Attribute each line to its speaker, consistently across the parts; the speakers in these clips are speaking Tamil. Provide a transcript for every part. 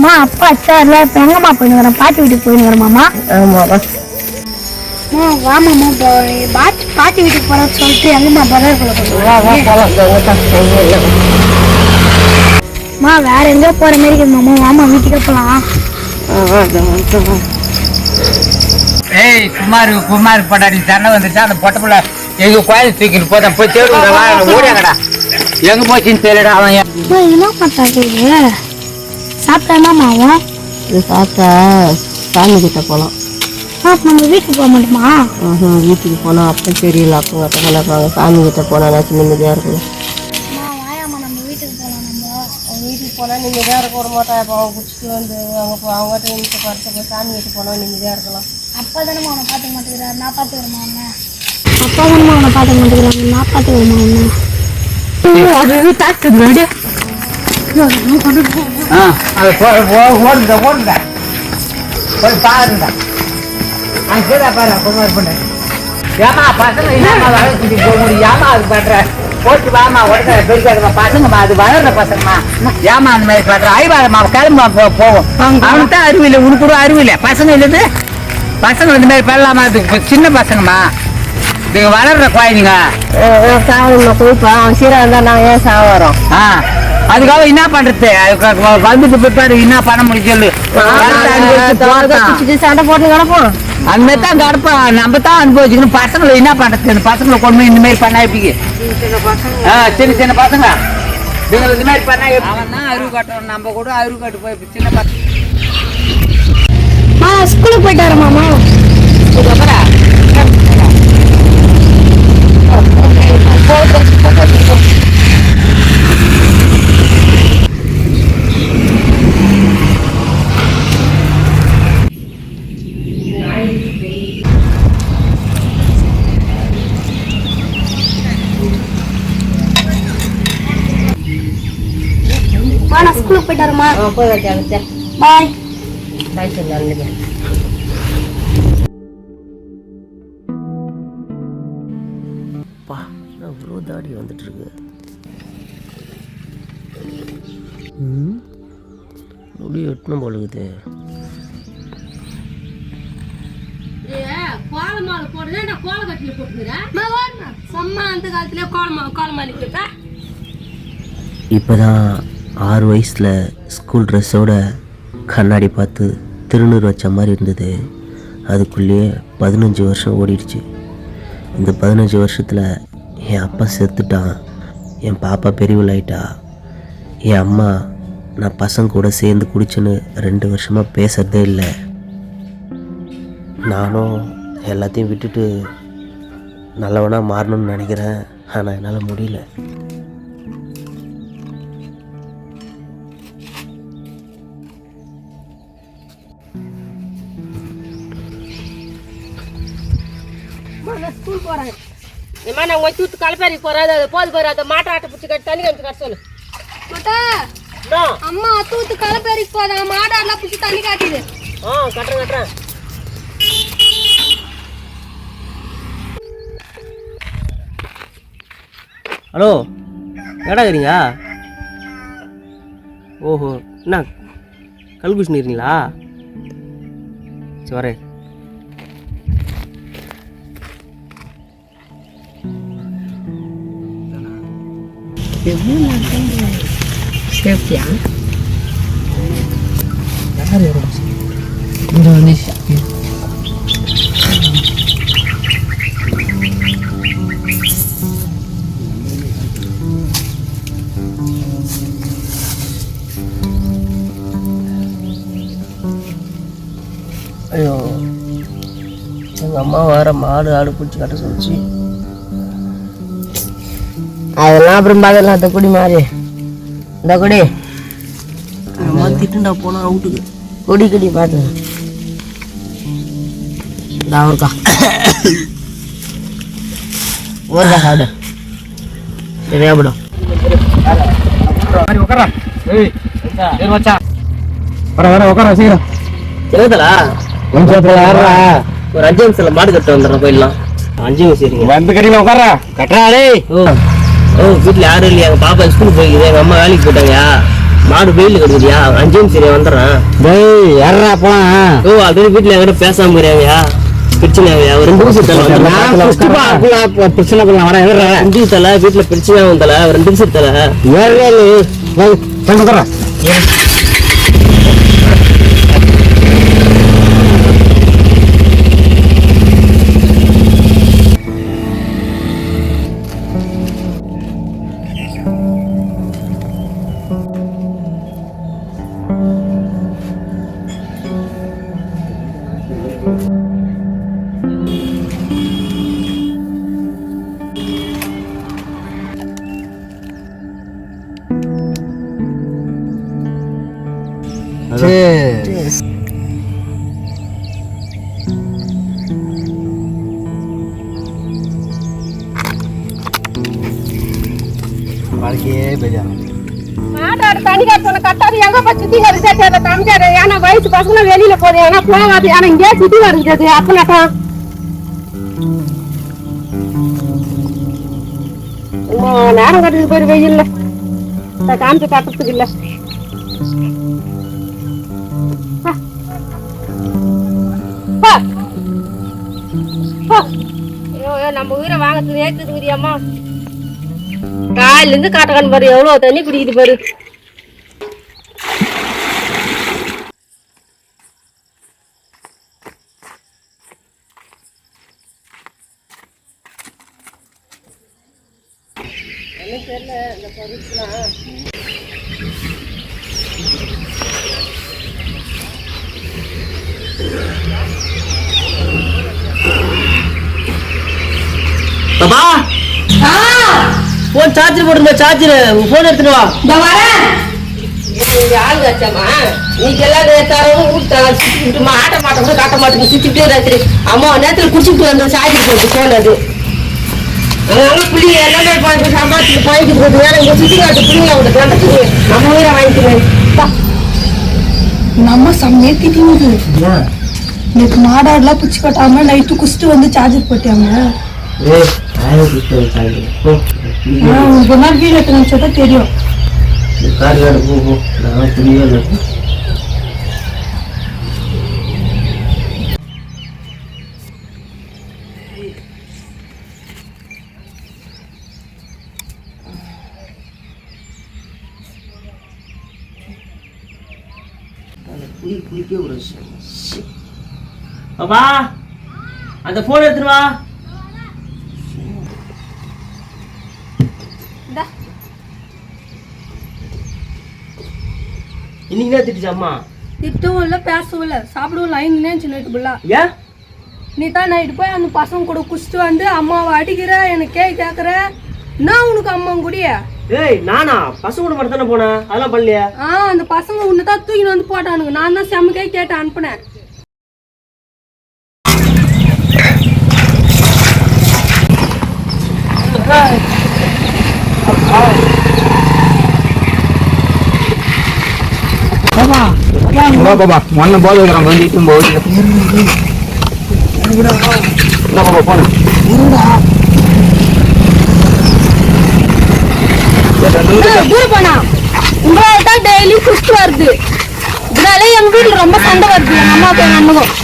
Speaker 1: அம்மா அப்பா அச்சார்ல இப்ப எங்கம்மா போயினுக்கிறேன் பாட்டி வீட்டுக்கு போயினுக்கிறேன் மாமா.
Speaker 2: ஆமா வா.
Speaker 1: அம்மா வாமாம்மா இப்போ பாட்டி பாட்டி வீட்டுக்கு போறேன்னு சொல்லிட்டு எங்கம்மா பதவிக்குள்ள
Speaker 2: வா வா இல்லை
Speaker 1: அம்மா வேற எங்கேயோ போற மாதிரி இருக்குது மாமா. வாமா வீட்டுக்கே
Speaker 2: வா வா
Speaker 3: ஏய் குமார் குமார் படாடி. சண்டை வந்துச்சா அந்த பொட்டப்புல எங்க கோயில் தூக்கிட்டு போதான் போய் தேடுங்க வா ஓடியாங்கடா. எங்க போச்சுன்னு தெரியடா அவன்
Speaker 1: என்ன மாட்டாது சாப்பிட்டா மாவும்
Speaker 2: இது சாப்பிட்டா சாமி கிட்ட போகலாம்
Speaker 1: நம்ம வீட்டுக்கு போக மாட்டோமா
Speaker 2: ஆஹா, வீட்டுக்கு போனால் அப்போ தெரியல. அப்போ கட்டக்கலாப்பாங்க சாமி கிட்ட போனாச்சும் நிம்மதியாக இருக்கும்.
Speaker 1: அம்மா வாயாம்மா நம்ம வீட்டுக்கு போகலாம் நம்ம.
Speaker 2: அவங்க வீட்டுக்கு போனால் நிம்மதியாக இருக்க விட மாட்டா இப்போ அவங்க குடிச்சிட்டு வந்து அவங்க அவங்ககிட்ட நிமிஷம் படுத்து போய் சாமி கிட்ட போனால் நிம்மதியாக இருக்கலாம்.
Speaker 1: அப்பா தானே அவனை பார்த்துக்க மாட்டேங்கிறாரு. நான் பார்த்துக்கிறேமா அவனை அப்பா தானே அவனை பார்த்துக்க மாட்டேங்கிறாங்க நான் அவனை
Speaker 2: அது தாக்குது
Speaker 3: ஆ, அது போ- ஓடுங்க ஓடுங்க போய் பாருங்க அங்க கீழே பாரு குமார் பண்ணு ஏமா பசங்க என்னம்மா வளர்த்துட்டு போக முடியும் ஏமா அது பண்ற போட்டு வாமா உடனே பெருசாதுமா பசங்கம்மா அது வளர்ற பசங்கம்மா ஏமா அந்த மாதிரி பண்ற ஐவாதம்மா கிளம்பா போ போவோம் அவனுக்கு தான் அறிவில்லை உனக்கு கூட அறிவில்லை பசங்க இல்லது பசங்க இந்த மாதிரி பண்ணலாமா அது இப்ப சின்ன பசங்கம்மா நீங்க வளர்ற குழந்தைங்க.
Speaker 2: சாவணும் போய்ப்பா அவன் சீராக இருந்தால் நாங்கள் ஏன் சாவ வரோம்
Speaker 3: ஆ அதுக்காக என்ன பண்றது? வந்துட்டு பிற்பாடு என்ன பண்ண முடியும் சொல்லு.
Speaker 2: சண்டை போட்டு கிடப்போம்.
Speaker 3: அந்த மாதிரி தான் கிடப்போம் நம்ம தான் அனுபவிச்சுக்கணும். பசங்களை என்ன பண்றது? இந்த பசங்களை கொண்டு போய் இந்த மாதிரி பண்ணா எப்படி? ஆ சின்ன சின்ன பசங்க. இந்த மாதிரி பண்ணா? அவன் தான் அருவு கட்டுறோம் நம்ம கூட அருவு கட்டு போய் சின்ன பசங்க
Speaker 1: மா ஸ்கூலுக்கு போயிட்டு வரேன் மாமா. மா நான் ஸ்கூலுக்கு போயிட்டு வரேம்மா
Speaker 2: போய் வச்சாங்க
Speaker 1: பாய்
Speaker 2: பாய் சொல்லி இவ்வளோ தாடி வந்துட்டு இருக்கு ம் முடி வெட்டணும் போல இருக்குது
Speaker 4: கோலமாலை போடுறேன் நான் கோல கட்டில போட்டுக்கிறேன் செம்ம அந்த காலத்துல கோலமா கோலமாலி போட்டா.
Speaker 2: இப்போ தான் ஆறு வயசில் ஸ்கூல் ட்ரெஸ்ஸோட கண்ணாடி பார்த்து திருநூறு வச்ச மாதிரி இருந்தது. அதுக்குள்ளேயே பதினஞ்சு வருஷம் ஓடிடுச்சு. இந்த பதினஞ்சு வருஷத்தில் என் அப்பா செத்துட்டான். என் பாப்பா பெரியவளாயிட்டா என் அம்மா நான் பசங்க கூட சேர்ந்து குடிச்சுன்னு ரெண்டு வருஷமாக பேசுறதே இல்லை. நானும் எல்லாத்தையும் விட்டுட்டு நல்லவனாக மாறணும்னு நினைக்கிறேன். ஆனால் என்னால் முடியல.
Speaker 4: ஸ்கூல் போகிறேன் ஏமா நான் உங்க தூத்து கலப்பேரி போறேன் அது போது போற அதை மாட்டை ஆட்டை பிடிச்சி கட்டி தண்ணி கட்டி கட்ட சொல்லு.
Speaker 1: மாட்டா? அம்மா தூத்து கலப்பேரிக்கு போதாங்க மாடாடெல்லாம் பிடிச்சி தண்ணி காட்டிது.
Speaker 4: ஆ கட்டுறேன் கட்டுறேன்.
Speaker 2: ஹலோ எடா இருக்கிறீங்க? ஓஹோ என்ன கல்குஷன் இருக்கீங்களா சரி வரேன். ஐயோ எங்கள் அம்மா வேற மாடு ஆடு பிடிச்சி கட்ட சொல்லிச்சு அதெல்லாம் அப்புறம் பார்க்கலாம் இந்த குடி மாறி இந்த குடி. திட்டுண்டா போனா அவுட்டுக்கு குடி குடி பார்த்து. இந்த அவருக்கா ஊருக்கா சாப்பிடு. சரியா விடும் ஒரு அஞ்சு நிமிஷத்துல மாடு கட்ட வந்துடுறோம் போயிடலாம். அஞ்சு நிமிஷம்
Speaker 3: வந்து கடியில உட்காரா கட்டுறா டேய்.
Speaker 2: ஓ ஓ. வீட்டில் யாரும் இல்லையா? எங்கள் பாப்பா ஸ்கூலுக்கு போய்க்குது. எங்கள் அம்மா வேலைக்கு போயிட்டாங்க
Speaker 5: மாடு வெயில் கிடைக்குதியா? அஞ்சு நிமிஷம் சரியா வந்துடுறேன்.
Speaker 6: டேய் யாரா போலாம்
Speaker 5: ஓ அப்படியே வீட்டுல எங்கிட்ட பேசாம போறியாவியா பிரச்சனையாவியா ஒரு ரெண்டு
Speaker 6: பிரச்சனை பண்ண வரேன்.
Speaker 5: அஞ்சு தலை வீட்டுல பிரச்சனை தலை? ரெண்டு நிமிஷம் தலை.
Speaker 6: வாழ்க்கையே பெஜாரம்
Speaker 2: மாட்டாடு தண்ணி காட்டு கட்டாது எங்க போய் சுத்தி வருது? அந்த காமிச்சாரு ஏன்னா வயசு பசங்க வெளியில போகுது ஏன்னா போகாது. ஏன்னா இங்கே சுத்தி வருது அப்ப நேரம் கட்டுறது பேர் வெயில்ல? காமிச்சு காட்டுறதுக்கு இல்லை. ஐயோ, நம்ம உயிரை வாங்கறது ஏக்குதுங்கிறியாம்மா காலையில இருந்து காட்டக்கான் பாரு எவ்வளவு தண்ணி குடிக்குது பாரு.
Speaker 5: பாபா போன் சார்ஜர் போடுங்க சார்ஜர் போன் எடுத்துட்டு வா.
Speaker 2: இங்க ஆள் வச்சாமா நீங்க எல்லாம் தரவும் விட்டுமா ஆட்ட மாட்டோம் கூட காட்ட மாட்டோம் சுத்திட்டே ராத்திரி. அம்மா நேரத்துல குடிச்சிட்டு வந்த சாய்ச்சி போட்டு போனது அதனால புள்ளி எல்லாமே போய் சம்பாதிச்சு போய்க்கு போகுது வேற இங்க சுத்தி காட்டு புள்ளிங்க அவங்க கண்டத்துக்கு நம்ம உயிரை வாங்கிக்கிறேன்
Speaker 4: நம்ம செம்மையே திட்டிங்குது நேற்று மாடாடுலாம் பிடிச்சி கட்டாம நைட்டு குடிச்சிட்டு வந்து சார்ஜர் போட்டாங்க.
Speaker 5: ஏய் ஆயிரம் கிட்ட சார்ஜர் போ
Speaker 4: ஆனா ஒரு நாள் வீடு எடுத்து தெரியும்
Speaker 5: கார் நான் ஒரு அந்த போன் எடுத்துருவா இன்னைக்கு தான் திட்டுச்சு அம்மா.
Speaker 4: திட்டவும் இல்லை பேசவும் இல்லை. சாப்பிடவும் லைன் நினைச்சு நைட்டு ஃபுல்லா
Speaker 5: ஏன்?
Speaker 4: நீ தான் நைட்டு போய் அந்த பசங்க கூட குடிச்சிட்டு வந்து அம்மாவை அடிக்கிற எனக்கு கேக் கேட்குற நான் உனக்கு அம்மா கூடிய?
Speaker 5: ஏய் நானா? பசங்க கூட மட்டும் தானே போனேன்? அதெல்லாம் பண்ணலையா.
Speaker 4: ஆ அந்த பசங்க உன்னை தான் தூக்கின்னு வந்து போட்டானுங்க. நான் தான் செம்மக்கே கேட்டு அனுப்புனேன்.
Speaker 6: வா பாப்பா மண்ணை போத வைக்கிறான் வந்து இட்டும் போகுது என்ன பாப்பா போன
Speaker 4: போனா. உங்களால தான் டெய்லி குடிச்சு வருது. இதனால எங்க வீட்டுல ரொம்ப சண்டை வருது. எங்க அம்மாவுக்கு எங்க அண்ணனுக்கும்.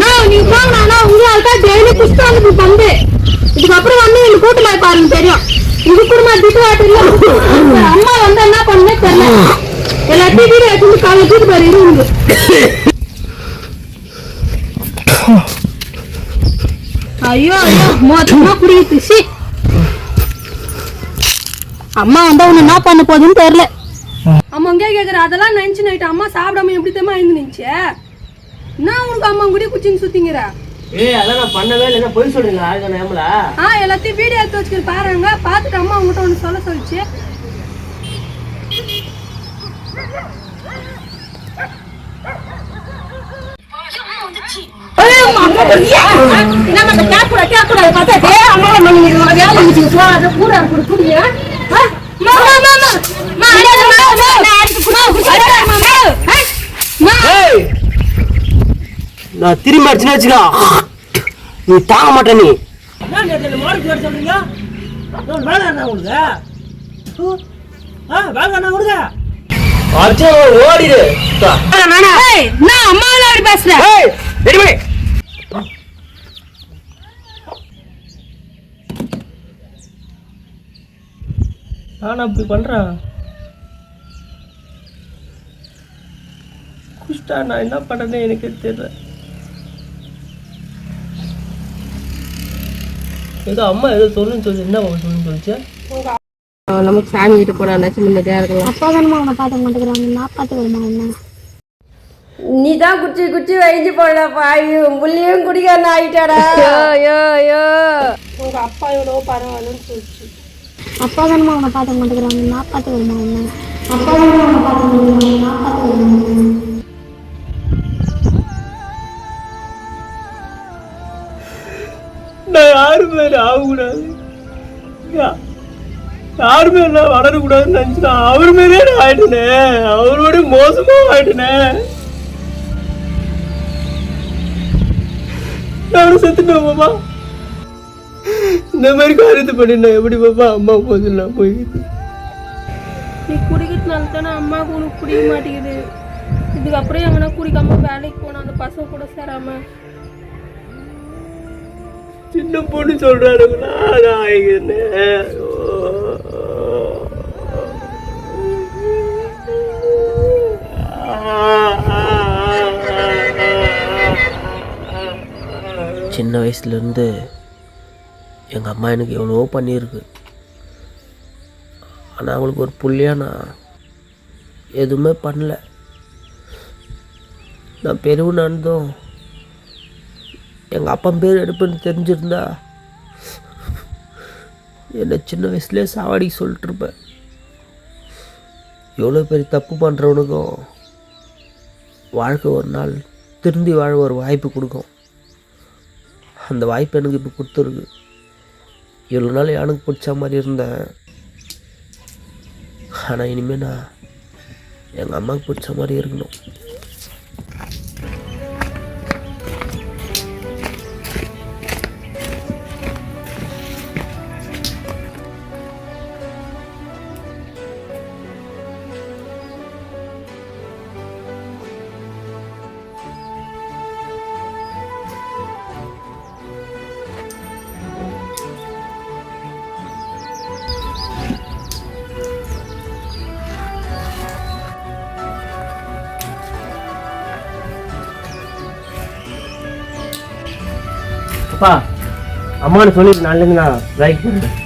Speaker 4: நான் நீ போனா உங்களால தான் டெய்லி குடிச்சு வந்து பந்து இதுக்கப்புறம் வந்து எங்க கூட்டமா பாருங்க தெரியும். இது குடும்ப திட்டு இல்ல அம்மா வந்து என்ன பண்ணே தெரியல. எல்லாத்தையும் வீடு எடுத்து காலைல தூக்கிட்டு பாரு இருந்து ஐயோ ஐயோ மொத்தமா குடிக்குது. சி. அம்மா வந்தா உன்னை என்ன பண்ண போகுதுன்னு தெரியல. அம்மா இங்கே கேக்குற அதெல்லாம் நினைச்சு நைட்டு அம்மா சாப்பிடாம எப்படி தெரியுமா இருந்து நினைச்ச நான் உனக்கு அம்மா கூட குச்சின்னு சுத்திங்கிற
Speaker 5: ஏய் அதெல்லாம் நான் பண்ணவே இல்லை பொய் சொல்றீங்களா ஆளுங்க நேமல
Speaker 4: ஆ எல்லாத்தையும் வீடியோ எடுத்து வச்சுக்கிட்டு பாருங்க பார்த்துட்டு அம்மா ஒன்று சொல்ல சொல்லிச்சு
Speaker 2: நம்ம
Speaker 5: நான் திரும்பி அடிச்சுன்னு வச்சுக்கோ. நீ தாங்க மாட்டே நீ.
Speaker 7: ஓடிடு.
Speaker 4: ஏய், நான் அப்படி பேசுறேன்
Speaker 7: ரெடி பண்ணி.
Speaker 5: நான் அப்படி பண்ணுறேன் குஷ்டா நான் என்ன பண்ணேன்னு எனக்கு தெரியல. ஏதோ அம்மா ஏதோ சொல்லுன்னு சொல்லி என்ன சொல்லுன்னு சொல்லிச்சு?
Speaker 2: நமக்கு சாமி கிட்ட போறாச்சு நிம்மதியா இருக்கலாம்
Speaker 1: அப்பா தானே அவனை பார்த்துக்க மாட்டேங்கிறாங்க. நான் பார்த்துக்கிறேன் என்ன?
Speaker 2: நீ தான் குச்சி குச்சி வைஞ்சு போட பாய் புள்ளியும் குடிக்காரன் ஆயிட்டாடா.
Speaker 4: உங்க அப்பா எவ்வளவு பரவாயில்லன்னு சொல்லிச்சு.
Speaker 1: அப்பா தானே அவனை பார்த்துக்க மாட்டேங்கிறாங்க. நான் பார்த்துக்கிறேன் என்ன? அப்பா தானே அவனை பார்த்துக்க மாட்டேங்கிறாங்க. நான்
Speaker 5: மாதிரி ஆகக்கூடாது. யாருமே எல்லாம் வளரக்கூடாதுன்னு நினச்சி அவர் மேலே நான் அவரோட மோசமாக ஆயிட்டனே. நானும் செத்துட்டேன் பாப்பா இந்த மாதிரி காரியத்தை பண்ணிட்டேன் எப்படி பாப்பா அம்மா போது போய்
Speaker 4: நீ குடிக்கிறதுனால தானே அம்மாவுக்கு உனக்கு குடிக்க மாட்டேங்குது. இதுக்கப்புறம் எங்கன்னா குடிக்காம வேலைக்கு போனா அந்த பசங்க கூட சேராம.
Speaker 5: சின்ன பொண்ணு சொல்றாருங்களா நான்
Speaker 7: சின்ன வயசுலேருந்து எங்கள் அம்மா எனக்கு எவ்வளோ பண்ணியிருக்கு. ஆனால் அவங்களுக்கு ஒரு புள்ளியாக நான் எதுவுமே பண்ணல. நான் பெரியவனானதும் எங்கள் அப்பா பேர் எடுப்புன்னு தெரிஞ்சிருந்தா. என்னை சின்ன வயசுலேயே சாவடி சொல்லிட்டுருப்பேன். எவ்வளோ பெரிய தப்பு பண்ணுறவனுக்கும் வாழ்க்கை ஒரு நாள் திருந்தி வாழ ஒரு வாய்ப்பு கொடுக்கும். அந்த வாய்ப்பு எனக்கு இப்போ கொடுத்துருக்கு. இவ்வளோ நாள் எனக்கு பிடிச்ச மாதிரி இருந்தேன். ஆனால் இனிமேல் நான் எங்கள் அம்மாவுக்கு பிடிச்ச மாதிரி இருக்கணும்.
Speaker 5: அப்பா அம்மானு சொல்லிட்டு நாளிலேருந்து நான் லைக் பண்ணுறேன்.